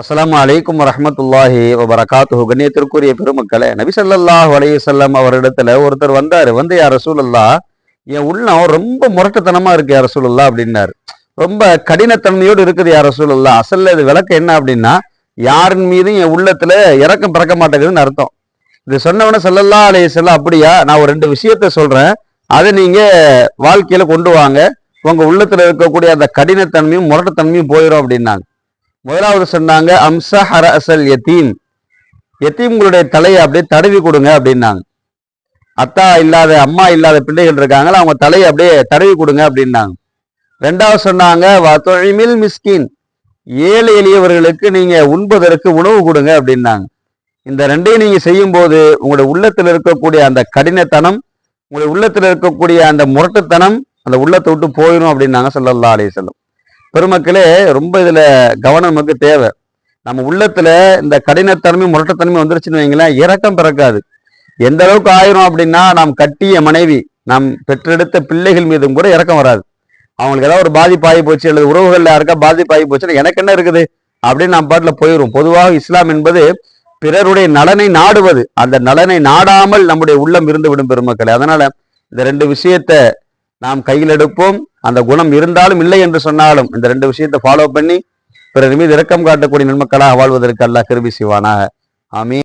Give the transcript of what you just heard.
அஸ்லாம் அலைக்கும் வரமத்துல்லாஹி வரகாத்து கண்ணியத்திற்குரிய பெருமக்களை நபிசல்லாஹ் ஸல்லல்லாஹு அவரிடத்துல ஒருத்தர் வந்தார். வந்து யார் ரசூலல்லா என் உள்ளம் ரொம்ப முரட்டுத்தனமா இருக்கு யார் ரசூலல்லா அப்படின்னாரு. ரொம்ப கடினத்தன்மையோடு இருக்குது யார் ரசூலல்லா அசல்ல இது விளக்கு என்ன அப்படின்னா யாரின் மீதும் என் உள்ளத்துல இறக்கம் பிறக்க மாட்டேங்குதுன்னு அர்த்தம். இது சொன்னவன சல்லல்லா அலைய வஸல்லம் அப்படியா நான் ஒரு ரெண்டு விஷயத்த சொல்றேன். அதை நீங்க வாழ்க்கையில கொண்டு வாங்க. உங்க உள்ளத்துல இருக்கக்கூடிய அந்த கடினத்தன்மையும் முரட்டுத்தன்மையும் போயிடும் அப்படின்னாங்க. முதலாவது சொன்னாங்க அம்ச ஹர அசல் யத்தீம். யத்தீம்களுடைய தலையை அப்படியே தடவி கொடுங்க அப்படின்னாங்க. அத்தா இல்லாத அம்மா இல்லாத பிள்ளைகள் இருக்காங்களா அவங்க தலையை அப்படியே தடவி கொடுங்க அப்படின்னாங்க. ரெண்டாவது சொன்னாங்க வத்தொழிமில் மிஸ்கின். ஏழை எளியவர்களுக்கு நீங்க உண்பதற்கு உணவு கொடுங்க அப்படின்னாங்க. இந்த ரெண்டையும் நீங்க செய்யும் போது உங்களுடைய உள்ளத்தில் இருக்கக்கூடிய அந்த கடினத்தனம் உங்களுடைய உள்ளத்தில் இருக்கக்கூடிய அந்த முரட்டுத்தனம் அந்த உள்ளத்தை விட்டு போயிடும் அப்படின்னாங்க சொல்லல்லா அலைஹி செல்லும் பெருமக்களே ரொம்ப இதில் கவனம் நமக்கு தேவை. நம்ம உள்ளத்துல இந்த கடினத்தன்மை முரட்டத்தன்மை வந்துருச்சுன்னு வைங்களேன் இறக்கம் பிறக்காது. எந்த அளவுக்கு ஆயிரும் அப்படின்னா நாம் கட்டிய மனைவி நாம் பெற்றெடுத்த பிள்ளைகள் மீதும் கூட இறக்கம் வராது. அவங்களுக்கு ஏதாவது ஒரு பாதிப்பு ஆகி போச்சு அல்லது உறவுகள் யாருக்கா பாதிப்பு ஆகி போச்சுன்னா எனக்கு என்ன இருக்குது? அப்படின்னு நாம் பாட்டில் போயிடும் பொதுவாக இஸ்லாம் என்பது பிறருடைய நலனை நாடுவது. அந்த நலனை நாடாமல் நம்முடைய உள்ளம் இருந்து விடும் பெருமக்கள். அதனால இந்த ரெண்டு விஷயத்த நாம் கையில் எடுப்போம். அந்த குணம் இருந்தாலும் இல்லை என்று சொன்னாலும் இந்த ரெண்டு விஷயத்தை ஃபாலோ பண்ணி பிறர் மீது இரக்கம் காட்டக்கூடிய நன்மக்களாக வாழ்வதற்கு அல்லாஹ் கிருபி செய்வானாக. ஆமீன்.